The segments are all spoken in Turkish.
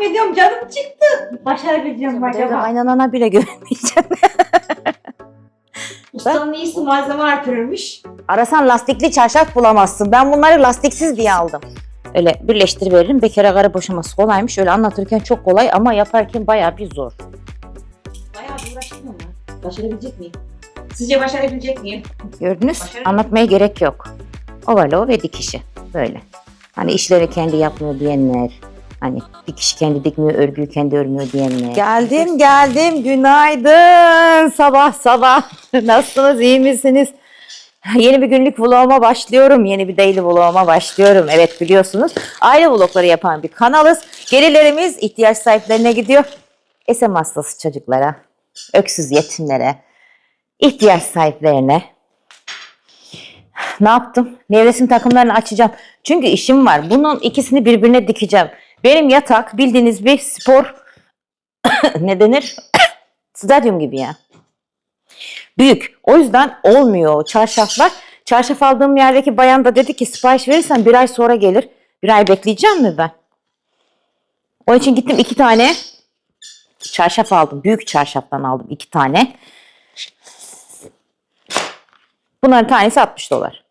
Yemin ediyorum canım çıktı. Başarabileceğim mi Acaba aynanana bile güvenmeyeceğim. Ustanın iyisi malzeme artırırmış. Arasan lastikli çarşaf bulamazsın. Ben bunları lastiksiz diye aldım. Öyle birleştir veririm. Bekar agara boşaması kolaymış. Öyle anlatırken çok kolay ama yaparken bayağı bir zor. Bayağı bir uğraştım ama. Başarabilecek miyim? Sizce başarabilecek miyim? Gördünüz? Anlatmaya gerek yok. Ovalo ve dikişi. Böyle. Hani işleri kendi yapmıyor diyenler. Hani dikişi kendi dikmiyor, örgüyü kendi örmüyor diyenler. Geldim geldim. Günaydın. Sabah sabah. Nasılsınız? iyi misiniz? Yeni bir günlük vloguma başlıyorum. Yeni bir daily vloguma başlıyorum. Evet biliyorsunuz. Aile vlogları yapan bir kanalız. Gelirlerimiz ihtiyaç sahiplerine gidiyor. SM hastası çocuklara, öksüz yetimlere, ihtiyaç sahiplerine, ne yaptım? Nevresim takımlarını açacağım. Çünkü işim var. Bunun ikisini birbirine dikeceğim. Benim yatak bildiğiniz bir spor ne denir? Stadyum gibi ya. Büyük. O yüzden olmuyor çarşaflar. Çarşaf aldığım yerdeki bayan da dedi ki sipariş verirsen bir ay sonra gelir. Bir ay bekleyeceğim mi ben? Onun için gittim iki tane çarşaf aldım. Büyük çarşaftan aldım iki tane. Bunların tanesi 60 dolar.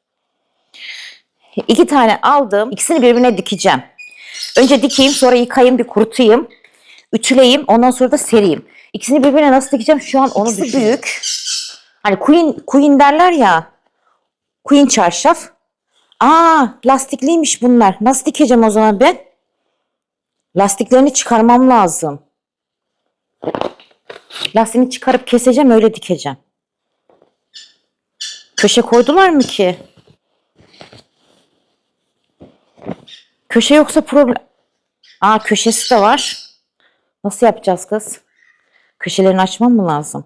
İki tane aldım. İkisini birbirine dikeceğim. Önce dikeyim sonra yıkayayım bir kurutayım. Ütüleyeyim ondan sonra da sereyim. İkisini birbirine nasıl dikeceğim şu an onu İkisi büyük. Hani queen, queen derler ya. Queen çarşaf. Aa lastikliymiş bunlar. Nasıl dikeceğim o zaman ben? Lastiklerini çıkarmam lazım. Lastiğini çıkarıp keseceğim öyle dikeceğim. Köşe koydular mı ki? Köşe yoksa problem... Aa köşesi de var. Nasıl yapacağız kız? Köşelerini açmam mı lazım?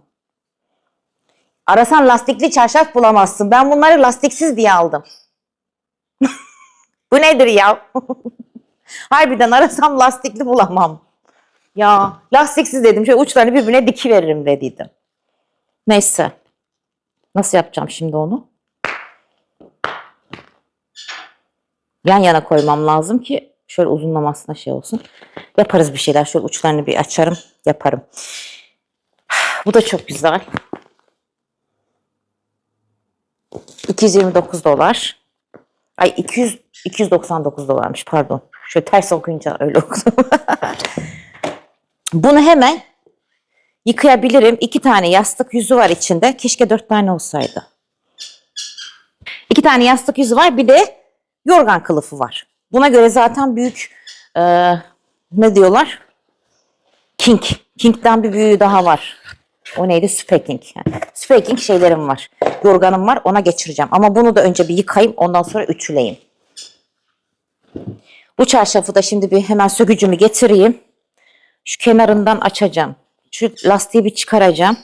Arasan lastikli çarşaf bulamazsın. Ben bunları lastiksiz diye aldım. Bu nedir ya? Harbiden arasam lastikli bulamam. Ya lastiksiz dedim. Şöyle uçlarını birbirine dikiveririm dediydim. Neyse. Nasıl yapacağım şimdi onu? Yan yana koymam lazım ki şöyle uzunlamasına şey olsun. Yaparız bir şeyler. Şöyle uçlarını bir açarım. Yaparım. Bu da çok güzel. 229 dolar. Ay 200 299 dolarmış pardon. Şöyle ters okuyunca öyle okudum. Bunu hemen yıkayabilirim. İki tane yastık yüzü var içinde. Keşke dört tane olsaydı. İki tane yastık yüzü var. Bir de yorgan kılıfı var. Buna göre zaten büyük eee, ne diyorlar? King. King'den bir büyüğü daha var. O neydi? Speking. Yani speking şeylerim var. Yorganım var. Ona geçireceğim. Ama bunu da önce bir yıkayayım. Ondan sonra ütüleyeyim. Bu çarşafı da şimdi bir hemen sökücümü getireyim. Şu kenarından açacağım. Şu lastiği bir çıkaracağım.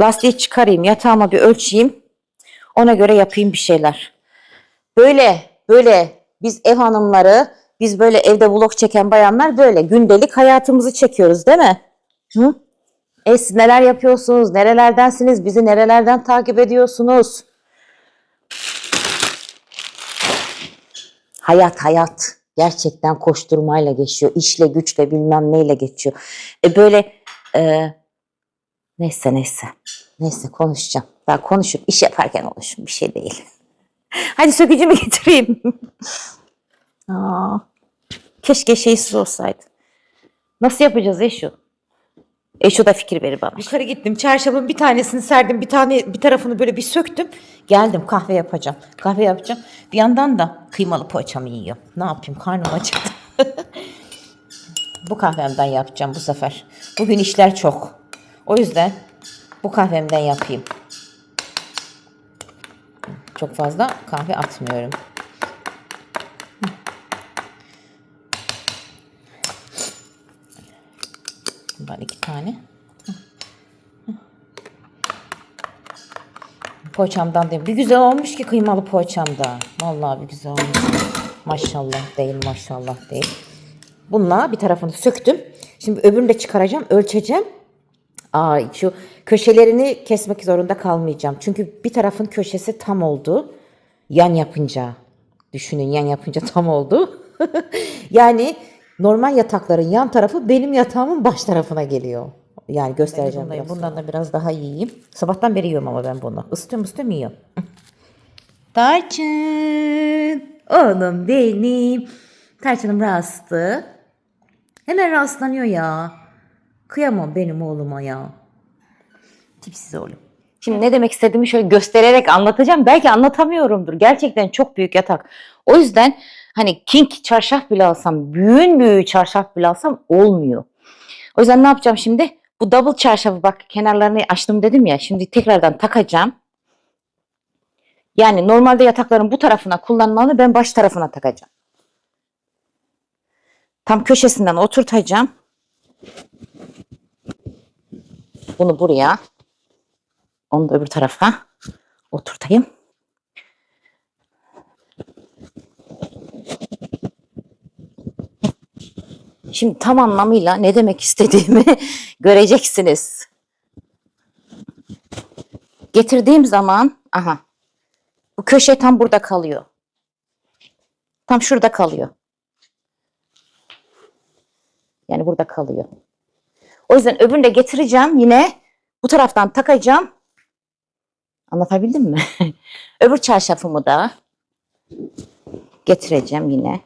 Lastiği çıkarayım. Yatağıma bir ölçeyim. Ona göre yapayım bir şeyler. Böyle böyle biz ev hanımları, biz böyle evde vlog çeken bayanlar böyle gündelik hayatımızı çekiyoruz değil mi? Hı? E siz neler yapıyorsunuz? Nerelerdensiniz? Bizi nerelerden takip ediyorsunuz? Hayat hayat. Gerçekten koşturmayla geçiyor. İşle güçle bilmem neyle geçiyor. E böyle e, neyse neyse. Neyse konuşacağım. Daha konuşup iş yaparken konuşun bir şey değil. Hadi sökücümü getireyim. Aa, keşke şeysiz olsaydı. Nasıl yapacağız Eşu? Eşu da fikir verir bana. Yukarı gittim. Çarşafın bir tanesini serdim. Bir tane bir tarafını böyle bir söktüm. Geldim kahve yapacağım. Kahve yapacağım. Bir yandan da kıymalı poğaçamı yiyorum. Ne yapayım? Karnım acıktı. bu kahvemden yapacağım bu sefer. Bugün işler çok. O yüzden bu kahvemden yapayım. Çok fazla kahve atmıyorum. Bundan iki tane. Poğaçamdan değil. Bir güzel olmuş ki kıymalı poğaçamda. Vallahi bir güzel olmuş. Maşallah değil maşallah değil. Bununla bir tarafını söktüm. Şimdi öbürünü de çıkaracağım. Ölçeceğim. Aa, şu köşelerini kesmek zorunda kalmayacağım. Çünkü bir tarafın köşesi tam oldu. Yan yapınca. Düşünün yan yapınca tam oldu. yani Normal yatakların yan tarafı benim yatağımın baş tarafına geliyor. Yani göstereceğim. biraz. Bundan da biraz daha yiyeyim. Sabahtan beri yiyorum ama ben bunu. Isıtıyorum ısıtıyorum yiyorum. Tarçın. Oğlum benim. Tarçınım rastı. Hemen rastlanıyor ya. Kıyamam benim oğluma ya. Tipsiz oğlum. Şimdi ne demek istediğimi şöyle göstererek anlatacağım. Belki anlatamıyorumdur. Gerçekten çok büyük yatak. O yüzden hani king çarşaf bile alsam, büyüğün büyüğü çarşaf bile alsam olmuyor. O yüzden ne yapacağım şimdi? Bu double çarşafı bak kenarlarını açtım dedim ya. Şimdi tekrardan takacağım. Yani normalde yatakların bu tarafına kullanmalı ben baş tarafına takacağım. Tam köşesinden oturtacağım. Bunu buraya. Onu da öbür tarafa oturtayım. Şimdi tam anlamıyla ne demek istediğimi göreceksiniz. Getirdiğim zaman aha bu köşe tam burada kalıyor. Tam şurada kalıyor. Yani burada kalıyor. O yüzden öbürünü de getireceğim yine bu taraftan takacağım. Anlatabildim mi? Öbür çarşafımı da getireceğim yine.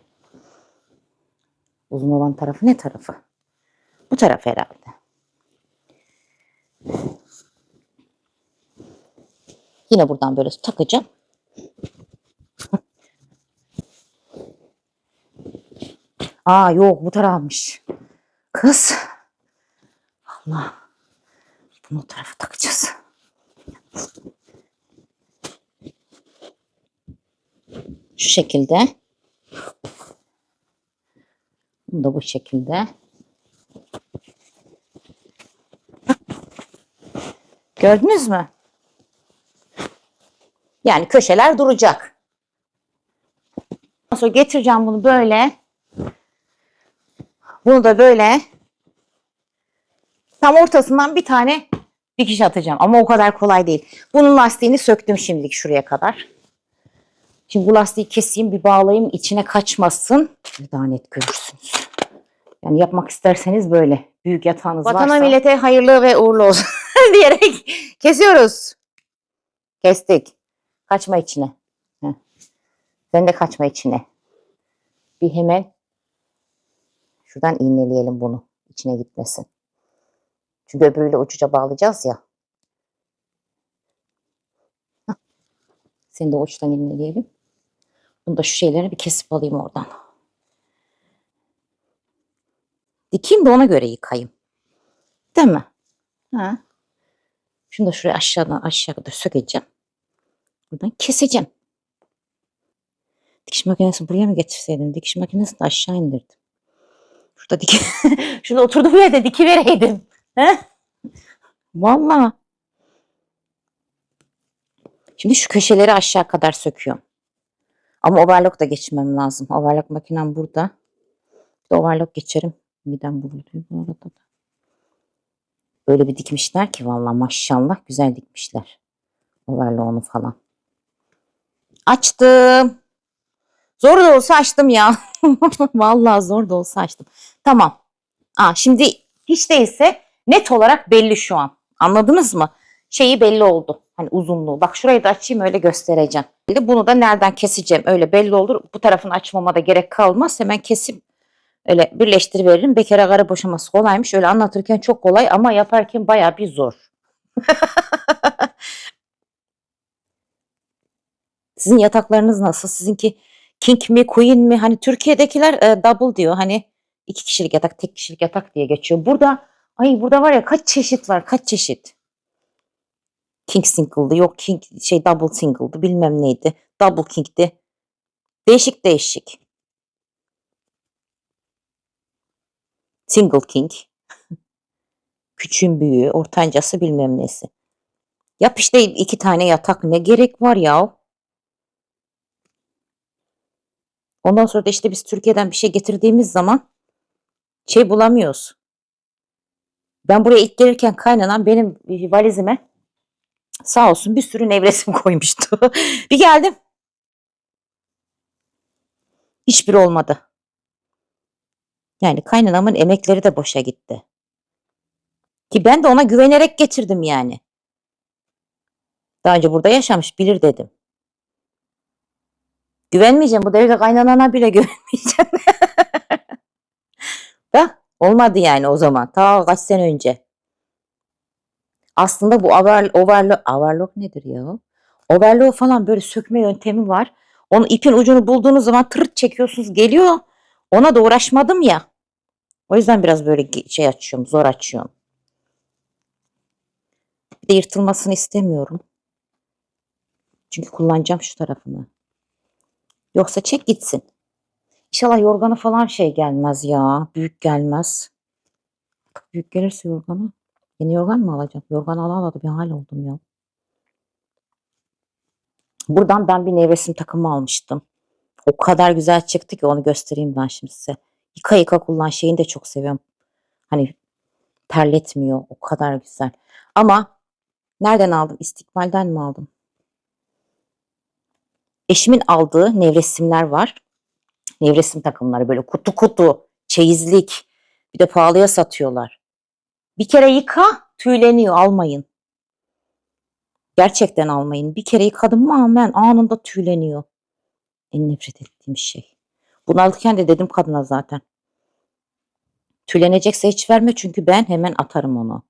Uzun olan tarafı ne tarafı? Bu taraf herhalde. Yine buradan böyle takacağım. Aa yok bu tarafmış. Kız. Allah. Bunu tarafa takacağız. Şu şekilde. Bunu da bu şekilde. Gördünüz mü? Yani köşeler duracak. Sonra getireceğim bunu böyle. Bunu da böyle tam ortasından bir tane dikiş atacağım. Ama o kadar kolay değil. Bunun lastiğini söktüm şimdilik şuraya kadar. Şimdi bu lastiği keseyim bir bağlayayım içine kaçmasın. Daha net görürsünüz. Yani yapmak isterseniz böyle büyük yatağınız varsa. Vatana millete hayırlı ve uğurlu olsun diyerek kesiyoruz. Kestik. Kaçma içine. Heh. Sen de kaçma içine. Bir hemen şuradan iğneleyelim bunu. içine gitmesin. Çünkü öbürüyle uçuca bağlayacağız ya. Seni de uçtan iğneleyelim. Bunu da şu şeyleri bir kesip alayım oradan. Dikeyim de ona göre yıkayayım. Değil mi? Ha. Şunu da şuraya aşağıdan aşağı kadar sökeceğim. Buradan keseceğim. Dikiş makinesini buraya mı getirseydim? Dikiş makinesini de aşağı indirdim. Şurada dik Şurada oturduğum yerde dikivereydim. He? Vallahi. Şimdi şu köşeleri aşağı kadar söküyorum. Ama overlock da geçmem lazım. Overlock makinem burada. Bir de overlock geçerim. Midem buluyor bu arada da. Öyle bir dikmişler ki vallahi maşallah güzel dikmişler. Overlock'unu falan. Açtım. Zor da olsa açtım ya. vallahi zor da olsa açtım. Tamam. Aa, şimdi hiç değilse net olarak belli şu an. Anladınız mı? Şeyi belli oldu. Hani uzunluğu. Bak şurayı da açayım öyle göstereceğim. Bunu da nereden keseceğim öyle belli olur. Bu tarafını açmama da gerek kalmaz. Hemen kesip öyle birleştiriveririm. Bekara karı boşaması kolaymış. Öyle anlatırken çok kolay ama yaparken bayağı bir zor. Sizin yataklarınız nasıl? Sizinki king mi, queen mi? Hani Türkiye'dekiler e, double diyor. Hani iki kişilik yatak, tek kişilik yatak diye geçiyor. Burada ay burada var ya kaç çeşit var? Kaç çeşit? King single'dı, yok king şey double single'dı, bilmem neydi. Double king'di. Değişik değişik. Single king. Küçüğün büyüğü, ortancası bilmem nesi. Yap işte iki tane yatak ne gerek var ya? Ondan sonra da işte biz Türkiye'den bir şey getirdiğimiz zaman şey bulamıyoruz. Ben buraya ilk gelirken kaynanan benim valizime sağ olsun bir sürü nevresim koymuştu. bir geldim. Hiçbir olmadı. Yani kaynanamın emekleri de boşa gitti. Ki ben de ona güvenerek getirdim yani. Daha önce burada yaşamış bilir dedim. Güvenmeyeceğim. Bu devirde kaynanana bile güvenmeyeceğim. da olmadı yani o zaman. Ta kaç sene önce. Aslında bu over, overlock, overlock nedir ya? Overlock falan böyle sökme yöntemi var. Onun ipin ucunu bulduğunuz zaman tırt çekiyorsunuz geliyor. Ona da uğraşmadım ya. O yüzden biraz böyle şey açıyorum, zor açıyorum. Bir de yırtılmasını istemiyorum. Çünkü kullanacağım şu tarafını. Yoksa çek gitsin. İnşallah yorganı falan şey gelmez ya. Büyük gelmez. Büyük gelirse yorganı. Yeni yorgan mı alacağım? Yorgan ala ala bir hal oldum ya. Buradan ben bir nevresim takımı almıştım. O kadar güzel çıktı ki onu göstereyim ben şimdi size. Yıka yıka kullan şeyini de çok seviyorum. Hani terletmiyor. O kadar güzel. Ama nereden aldım? İstikbalden mi aldım? Eşimin aldığı nevresimler var. Nevresim takımları böyle kutu kutu, çeyizlik. Bir de pahalıya satıyorlar. Bir kere yıka, tüyleniyor. Almayın. Gerçekten almayın. Bir kere yıkadım mı hemen anında tüyleniyor. En nefret ettiğim şey. Bunu alırken de dedim kadına zaten. Tüylenecekse hiç verme çünkü ben hemen atarım onu.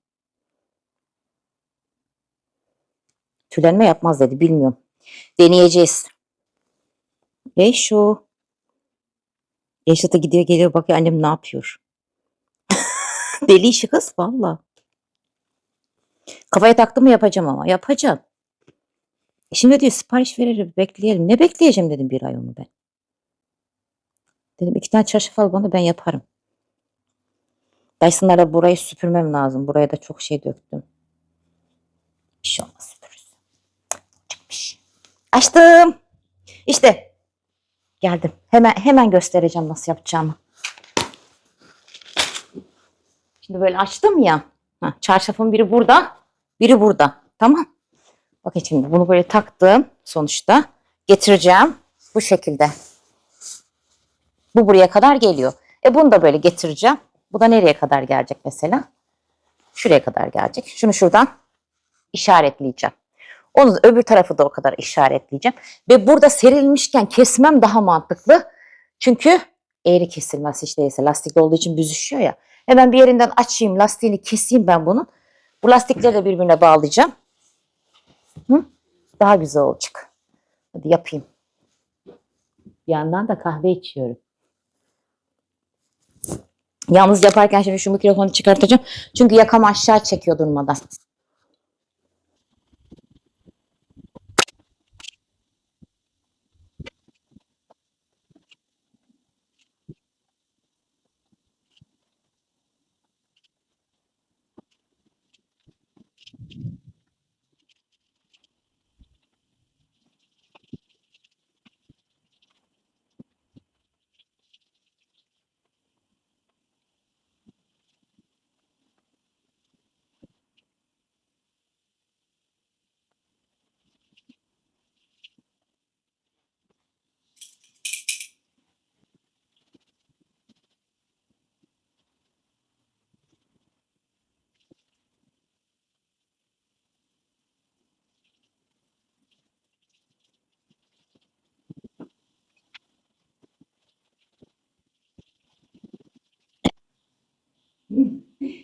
Tülenme yapmaz dedi bilmiyorum. Deneyeceğiz. E şu. Yaşata gidiyor geliyor bakıyor annem ne yapıyor. Deli işi kız valla. Kafaya taktım mı yapacağım ama yapacağım. E Şimdi diyor sipariş verelim bekleyelim. Ne bekleyeceğim dedim bir ay onu ben. Dedim iki tane çarşaf al bana ben yaparım. Dyson'lara burayı süpürmem lazım. Buraya da çok şey döktüm. Bir şey olmaz. Açtım. İşte geldim. Hemen hemen göstereceğim nasıl yapacağımı. Şimdi böyle açtım ya. Ha, çarşafın biri burada, biri burada. Tamam. Bakın şimdi bunu böyle taktım sonuçta. Getireceğim bu şekilde. Bu buraya kadar geliyor. E bunu da böyle getireceğim. Bu da nereye kadar gelecek mesela? Şuraya kadar gelecek. Şunu şuradan işaretleyeceğim. Onu da öbür tarafı da o kadar işaretleyeceğim. Ve burada serilmişken kesmem daha mantıklı. Çünkü eğri kesilmez hiç değilse. Lastikli olduğu için büzüşüyor ya. Hemen bir yerinden açayım lastiğini keseyim ben bunun. Bu lastikleri de birbirine bağlayacağım. Hı? Daha güzel olacak. Hadi yapayım. Bir yandan da kahve içiyorum. Yalnız yaparken şimdi şu mikrofonu çıkartacağım. Çünkü yakamı aşağı çekiyor durmadan.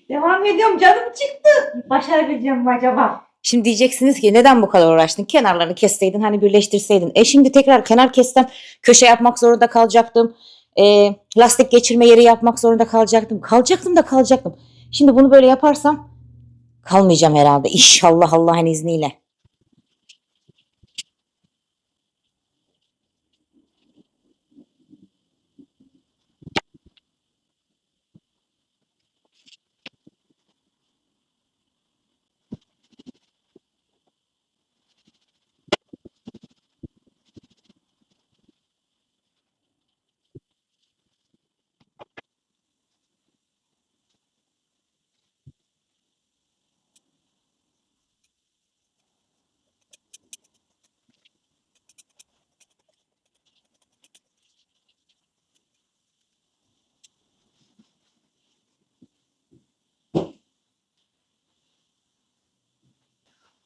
Devam ediyorum canım çıktı. Başarabileceğim mi acaba? Şimdi diyeceksiniz ki neden bu kadar uğraştın? Kenarlarını kesseydin hani birleştirseydin. E şimdi tekrar kenar kessem köşe yapmak zorunda kalacaktım. E, lastik geçirme yeri yapmak zorunda kalacaktım. Kalacaktım da kalacaktım. Şimdi bunu böyle yaparsam kalmayacağım herhalde. İnşallah Allah'ın izniyle.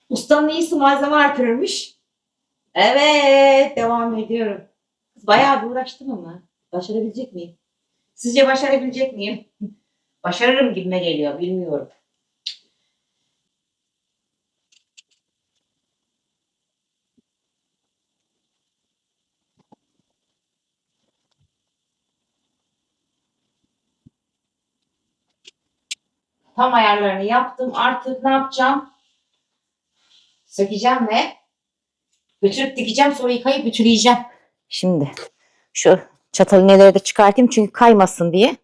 Ustanın iyisi malzeme artırırmış. Evet, devam ediyorum. Bayağı bir uğraştım ama. Başarabilecek miyim? Sizce başarabilecek miyim? Başarırım gibime geliyor, bilmiyorum. Tam ayarlarını yaptım. Artık ne yapacağım? Sökeceğim ve götürüp dikeceğim sonra yıkayıp ütüleyeceğim. Şimdi şu çatal iğneleri de çıkartayım çünkü kaymasın diye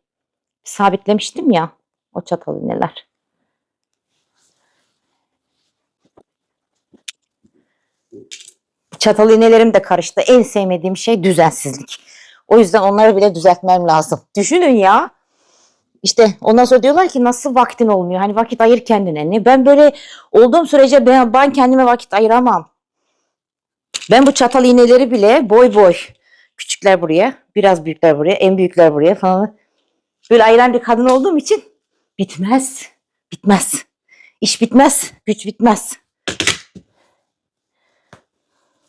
sabitlemiştim ya o çatal iğneler. Çatal iğnelerim de karıştı. En sevmediğim şey düzensizlik. O yüzden onları bile düzeltmem lazım. Düşünün ya. İşte ondan sonra diyorlar ki nasıl vaktin olmuyor? Hani vakit ayır kendine. Ne? Ben böyle olduğum sürece ben, ben kendime vakit ayıramam. Ben bu çatal iğneleri bile boy boy. Küçükler buraya, biraz büyükler buraya, en büyükler buraya falan. Böyle ayıran bir kadın olduğum için bitmez. Bitmez. İş bitmez, güç bitmez.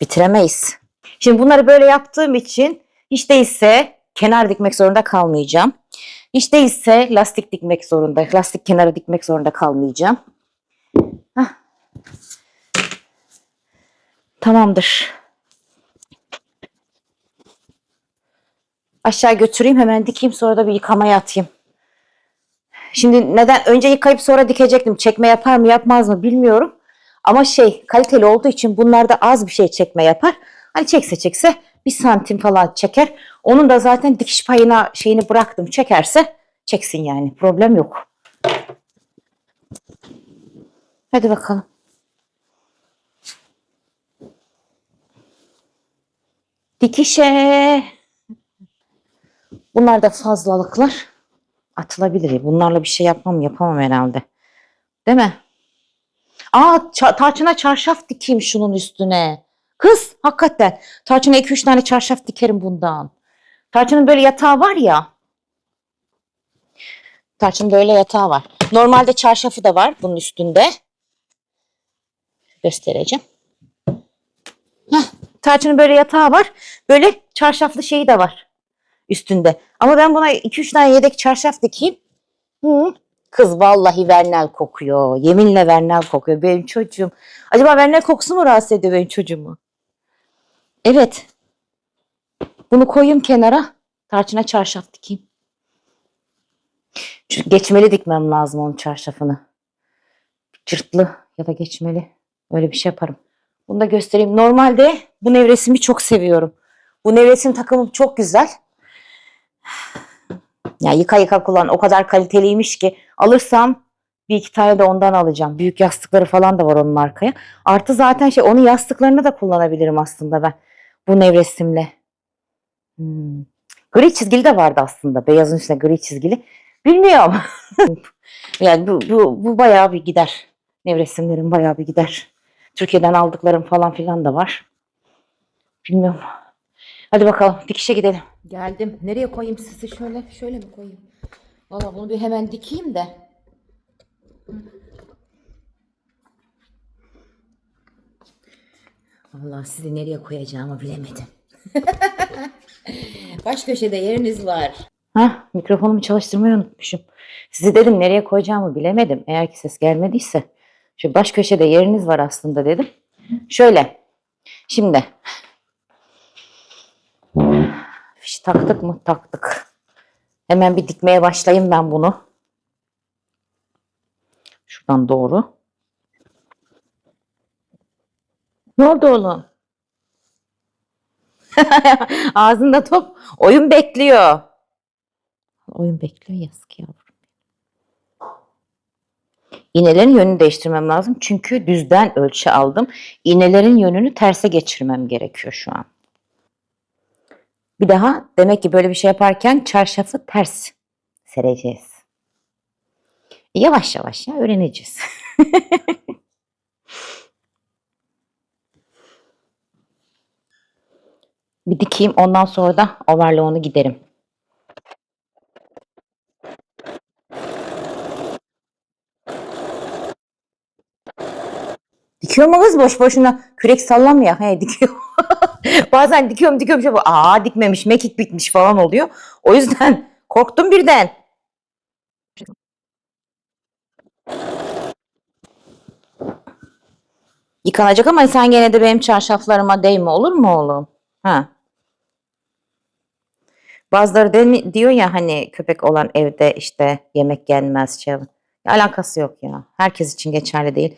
Bitiremeyiz. Şimdi bunları böyle yaptığım için hiç değilse kenar dikmek zorunda kalmayacağım. Hiç değilse lastik dikmek zorunda, lastik kenarı dikmek zorunda kalmayacağım. Tamamdır. Aşağı götüreyim hemen dikeyim sonra da bir yıkamaya atayım. Şimdi neden önce yıkayıp sonra dikecektim. Çekme yapar mı yapmaz mı bilmiyorum. Ama şey kaliteli olduğu için bunlarda az bir şey çekme yapar. Hani çekse çekse bir santim falan çeker. Onun da zaten dikiş payına şeyini bıraktım. Çekerse çeksin yani. Problem yok. Hadi bakalım. Dikişe. Bunlar da fazlalıklar. Atılabilir. Bunlarla bir şey yapmam yapamam herhalde. Değil mi? Aa tarçına çarşaf dikeyim şunun üstüne. Kız hakikaten. Tarçına 2-3 tane çarşaf dikerim bundan. Tarçının böyle yatağı var ya. Tarçının böyle yatağı var. Normalde çarşafı da var bunun üstünde. Göstereceğim. Heh, tarçının böyle yatağı var. Böyle çarşaflı şeyi de var üstünde. Ama ben buna 2-3 tane yedek çarşaf dikeyim. Hı. Kız vallahi vernel kokuyor. Yeminle vernel kokuyor benim çocuğum. Acaba vernel kokusu mu rahatsız ediyor benim çocuğumu? Evet. Bunu koyayım kenara. Tarçına çarşaf dikeyim. Şu geçmeli dikmem lazım onun çarşafını. Cırtlı ya da geçmeli. Öyle bir şey yaparım. Bunu da göstereyim. Normalde bu nevresimi çok seviyorum. Bu nevresim takımım çok güzel. Ya yıka yıka kullan o kadar kaliteliymiş ki alırsam bir iki tane de ondan alacağım. Büyük yastıkları falan da var onun arkaya. Artı zaten şey onun yastıklarını da kullanabilirim aslında ben bu nevresimle. Hmm. Gri çizgili de vardı aslında. Beyazın üstüne gri çizgili. Bilmiyorum. yani bu, bu, bu bayağı bir gider. Nevresimlerim bayağı bir gider. Türkiye'den aldıklarım falan filan da var. Bilmiyorum. Hadi bakalım dikişe gidelim. Geldim. Nereye koyayım sizi? Şöyle şöyle mi koyayım? Valla bunu bir hemen dikeyim de. Valla sizi nereye koyacağımı bilemedim. Baş köşede yeriniz var. Hah mikrofonumu çalıştırmayı unutmuşum. Sizi dedim nereye koyacağımı bilemedim. Eğer ki ses gelmediyse. Şu baş köşede yeriniz var aslında dedim. Şöyle. Şimdi Fiş taktık mı? Taktık. Hemen bir dikmeye başlayayım ben bunu. Şuradan doğru. Ne oldu oğlum? Ağzında top. Oyun bekliyor. Oyun bekliyor yazık yavrum. İğnelerin yönünü değiştirmem lazım. Çünkü düzden ölçü aldım. İğnelerin yönünü terse geçirmem gerekiyor şu an. Bir daha demek ki böyle bir şey yaparken çarşafı ters sereceğiz. Yavaş yavaş ya öğreneceğiz. bir dikeyim ondan sonra da overlock'unu giderim. Dikiyor mu kız boş boşuna? Kürek sallamıyor. He dikiyor. Bazen dikiyorum dikiyorum. Şey, Aa dikmemiş mekik bitmiş falan oluyor. O yüzden korktum birden. Yıkanacak ama sen gene de benim çarşaflarıma değme olur mu oğlum? Ha. Bazıları demi- diyor ya hani köpek olan evde işte yemek yenmez şey. Alakası yok ya. Herkes için geçerli değil.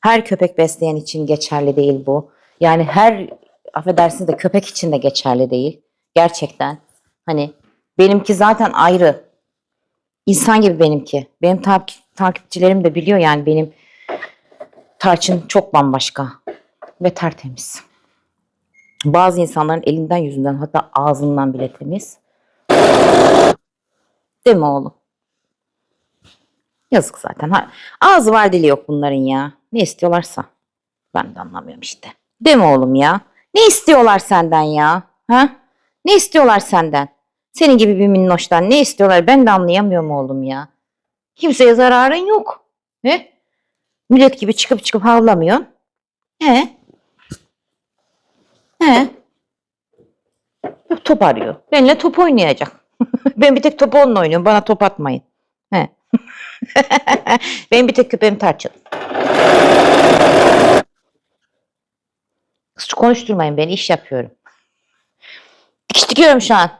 Her köpek besleyen için geçerli değil bu. Yani her affedersiniz de köpek için de geçerli değil. Gerçekten. Hani benimki zaten ayrı. İnsan gibi benimki. Benim takip, takipçilerim de biliyor yani benim tarçın çok bambaşka ve tertemiz. Bazı insanların elinden yüzünden hatta ağzından bile temiz. Değil mi oğlum? Yazık zaten. Ha, ağzı var dili yok bunların ya. Ne istiyorlarsa. Ben de anlamıyorum işte. Değil mi oğlum ya? Ne istiyorlar senden ya? Ha? Ne istiyorlar senden? Senin gibi bir minnoştan ne istiyorlar? Ben de anlayamıyorum oğlum ya. Kimseye zararın yok. He? Millet gibi çıkıp çıkıp havlamıyorsun. He? He? Top arıyor. Benimle top oynayacak. ben bir tek top onunla oynuyorum. Bana top atmayın. He. Benim bir tek köpeğim tarçın. Kız konuşturmayın beni. iş yapıyorum. Dikiş dikiyorum şu an.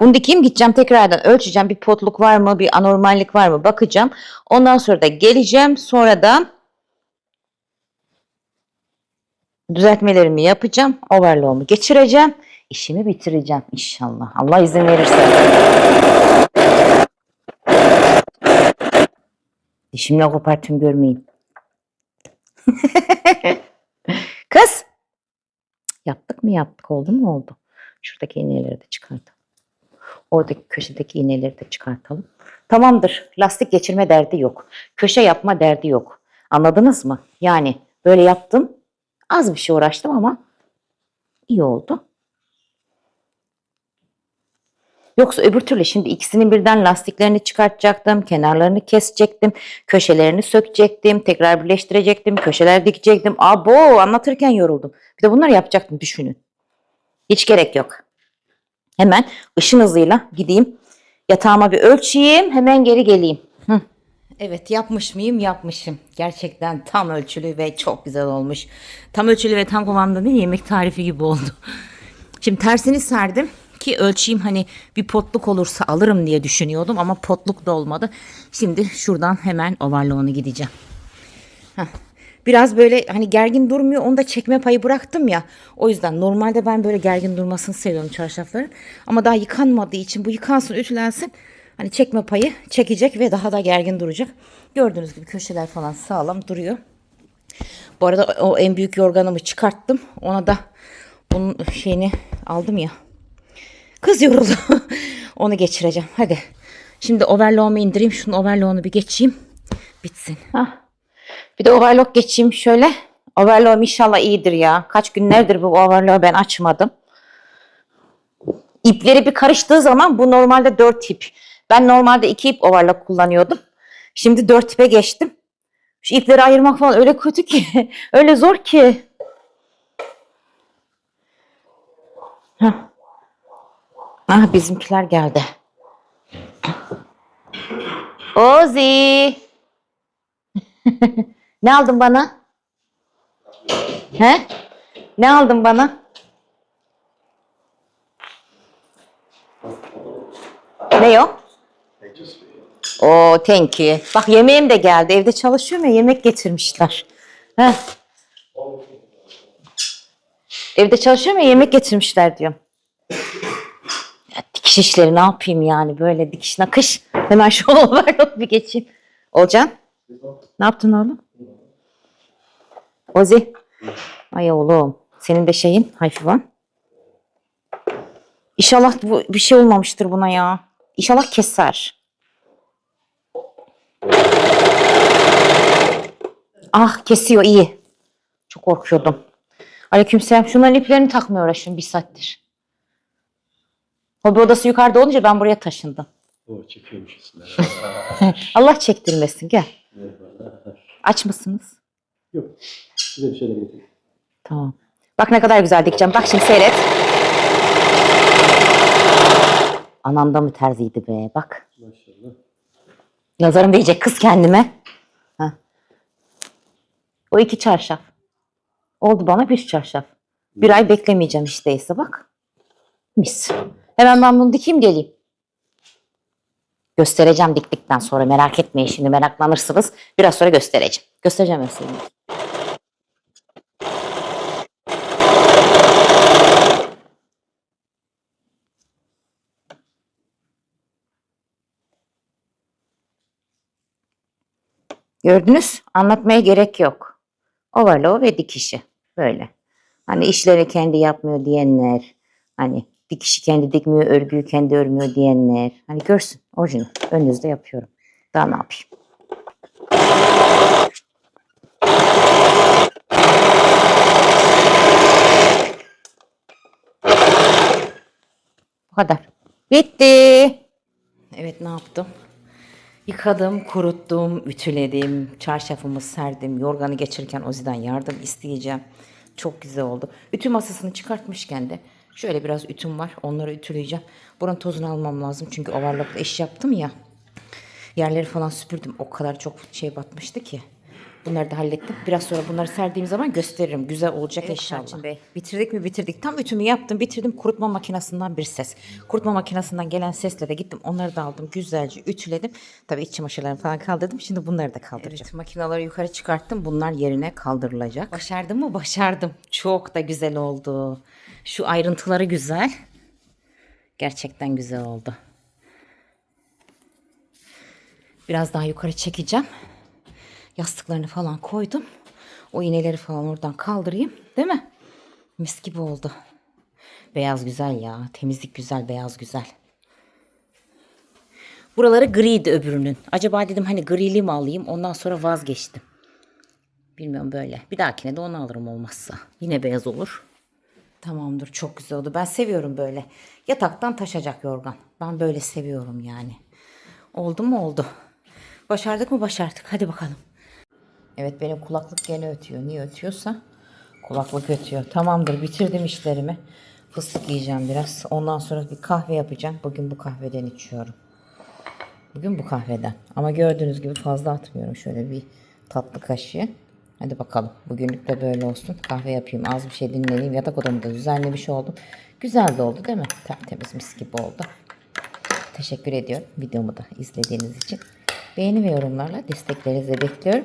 Bunu dikeyim gideceğim tekrardan ölçeceğim. Bir potluk var mı? Bir anormallik var mı? Bakacağım. Ondan sonra da geleceğim. Sonradan düzeltmelerimi yapacağım. Overlock'umu geçireceğim. İşimi bitireceğim inşallah. Allah izin verirse. Dişimle kopartın görmeyin. Kız. Yaptık mı yaptık oldu mu oldu. Şuradaki iğneleri de çıkartalım. Oradaki köşedeki iğneleri de çıkartalım. Tamamdır. Lastik geçirme derdi yok. Köşe yapma derdi yok. Anladınız mı? Yani böyle yaptım. Az bir şey uğraştım ama iyi oldu. Yoksa öbür türlü şimdi ikisinin birden lastiklerini çıkartacaktım, kenarlarını kesecektim, köşelerini sökecektim, tekrar birleştirecektim, köşeler dikecektim. Abo anlatırken yoruldum. Bir de bunları yapacaktım düşünün. Hiç gerek yok. Hemen ışın hızıyla gideyim. Yatağıma bir ölçeyim, hemen geri geleyim. Hı. Evet yapmış mıyım? Yapmışım. Gerçekten tam ölçülü ve çok güzel olmuş. Tam ölçülü ve tam kıvamda değil yemek tarifi gibi oldu. Şimdi tersini serdim ki ölçeyim hani bir potluk olursa alırım diye düşünüyordum ama potluk da olmadı. Şimdi şuradan hemen overlock'unu gideceğim. Heh. Biraz böyle hani gergin durmuyor. Onu da çekme payı bıraktım ya. O yüzden normalde ben böyle gergin durmasını seviyorum çarşafların. Ama daha yıkanmadığı için bu yıkansın, ütülensin. Hani çekme payı çekecek ve daha da gergin duracak. Gördüğünüz gibi köşeler falan sağlam duruyor. Bu arada o en büyük yorganımı çıkarttım. Ona da bunun şeyini aldım ya. Kız yoruldu. Onu geçireceğim. Hadi. Şimdi overlock'umu indireyim. Şunun overlock'unu bir geçeyim. Bitsin. Hah. Bir de overlock geçeyim şöyle. Overlock'um inşallah iyidir ya. Kaç günlerdir bu overlock'u ben açmadım. İpleri bir karıştığı zaman bu normalde 4 ip. Ben normalde 2 ip overlock kullanıyordum. Şimdi 4 ipe geçtim. Şu ipleri ayırmak falan öyle kötü ki. öyle zor ki. Heh. Ah bizimkiler geldi. Ozi. ne aldın bana? He? Ne aldın bana? Ne o? Oo, thank you. Bak yemeğim de geldi. Evde çalışıyorum ya yemek getirmişler. Heh. Evde çalışıyorum ya yemek getirmişler diyorum. Ya, dikiş işleri ne yapayım yani böyle dikiş nakış. Hemen şu var bir geçeyim. Olcan ne yaptın oğlum? Ozi. Ay oğlum. Senin de şeyin hayfıvan. İnşallah bu bir şey olmamıştır buna ya. İnşallah keser. Ah kesiyor iyi. Çok korkuyordum. Aleykümselam. Şunların iplerini takmaya uğraşıyorum bir saattir. Hobi odası yukarıda olunca ben buraya taşındım. O çekiyormuşuz. Allah çektirmesin gel. Aç mısınız? Yok. Size bir şeyler getireyim. Tamam. Bak ne kadar güzel dikeceğim. Bak şimdi seyret. Anam da mı terziydi be? Bak. Maşallah. Nazarım değecek kız kendime. O iki çarşaf. Oldu bana bir çarşaf. Bir ay beklemeyeceğim işte ise bak. Mis. Hemen ben bunu dikeyim geleyim. Göstereceğim diktikten sonra merak etmeyin şimdi meraklanırsınız. Biraz sonra göstereceğim. Göstereceğim ben size. Gördünüz? Anlatmaya gerek yok. Ovalo ve dikişi. Böyle. Hani işleri kendi yapmıyor diyenler. Hani dikişi kendi dikmiyor, örgüyü kendi örmüyor diyenler. Hani görsün. Orijinal. Önünüzde yapıyorum. Daha ne yapayım? Bu kadar. Bitti. Evet ne yaptım? Yıkadım, kuruttum, ütüledim, çarşafımı serdim, yorganı geçirirken Ozi'den yardım isteyeceğim. Çok güzel oldu. Ütü masasını çıkartmışken de şöyle biraz ütüm var. Onları ütüleyeceğim. Buranın tozunu almam lazım çünkü overlockla iş yaptım ya. Yerleri falan süpürdüm. O kadar çok şey batmıştı ki. Bunları da hallettim. Biraz sonra bunları serdiğim zaman gösteririm. Güzel olacak inşallah. Bey, bitirdik mi bitirdik. Tam ütümü yaptım bitirdim. Kurutma makinesinden bir ses. Kurutma makinesinden gelen sesle de gittim. Onları da aldım. Güzelce ütüledim. Tabii iç çamaşırlarını falan kaldırdım. Şimdi bunları da kaldıracağım. Evet, makineleri yukarı çıkarttım. Bunlar yerine kaldırılacak. Başardım mı? Başardım. Çok da güzel oldu. Şu ayrıntıları güzel. Gerçekten güzel oldu. Biraz daha yukarı çekeceğim. Yastıklarını falan koydum. O iğneleri falan oradan kaldırayım. Değil mi? Mis gibi oldu. Beyaz güzel ya. Temizlik güzel, beyaz güzel. Buraları griydi öbürünün. Acaba dedim hani grili mi alayım? Ondan sonra vazgeçtim. Bilmiyorum böyle. Bir dahakine de onu alırım olmazsa. Yine beyaz olur. Tamamdır çok güzel oldu. Ben seviyorum böyle. Yataktan taşacak yorgan. Ben böyle seviyorum yani. Oldu mu oldu. Başardık mı başardık. Hadi bakalım. Evet benim kulaklık gene ötüyor. Niye ötüyorsa kulaklık ötüyor. Tamamdır bitirdim işlerimi. Fıstık yiyeceğim biraz. Ondan sonra bir kahve yapacağım. Bugün bu kahveden içiyorum. Bugün bu kahveden. Ama gördüğünüz gibi fazla atmıyorum. Şöyle bir tatlı kaşığı. Hadi bakalım. Bugünlük de böyle olsun. Kahve yapayım. Az bir şey dinleneyim. Yatak odamı da düzenlemiş oldum. Güzel de oldu değil mi? Tertemiz mis gibi oldu. Teşekkür ediyorum videomu da izlediğiniz için. Beğeni ve yorumlarla desteklerinizi bekliyorum.